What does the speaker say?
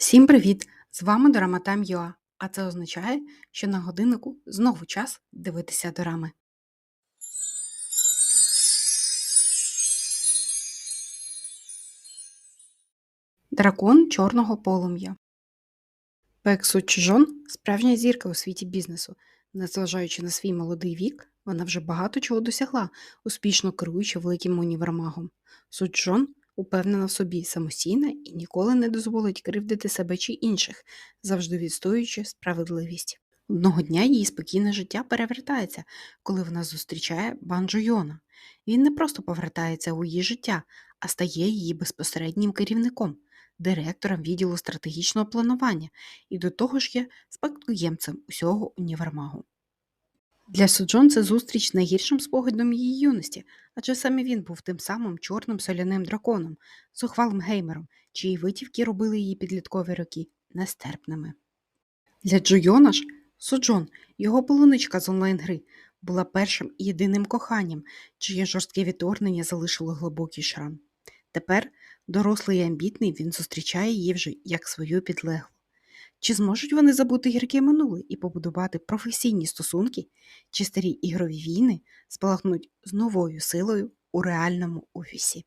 Всім привіт! З вами Дорама Time.ua, а це означає, що на годиннику знову час дивитися дорами. Дракон чорного полум'я. Пек Су Чжон – справжня зірка у світі бізнесу. Незважаючи на свій молодий вік, вона вже багато чого досягла, успішно керуючи великим універмагом. Су Чжон упевнена в собі, самостійна і ніколи не дозволить кривдити себе чи інших, завжди відстоюючи справедливість. Одного дня її спокійне життя перевертається, коли вона зустрічає Бан Йона. Він не просто повертається у її життя, а стає її безпосереднім керівником, директором відділу стратегічного планування і до того ж є спадкоємцем усього універмагу. Для Суджон це зустріч найгіршим спогадом її юності, адже саме він був тим самим чорним соляним драконом, зухвалим геймером, чиї витівки робили її підліткові роки нестерпними. Для Джойона ж Суджон, його полуничка з онлайн-гри, була першим і єдиним коханням, чиє жорстке відторгнення залишило глибокий шрам. Тепер, дорослий і амбітний, він зустрічає її вже як свою підлеглу. Чи зможуть вони забути гірке минуле і побудувати професійні стосунки, чи старі ігрові війни спалахнуть з новою силою у реальному офісі?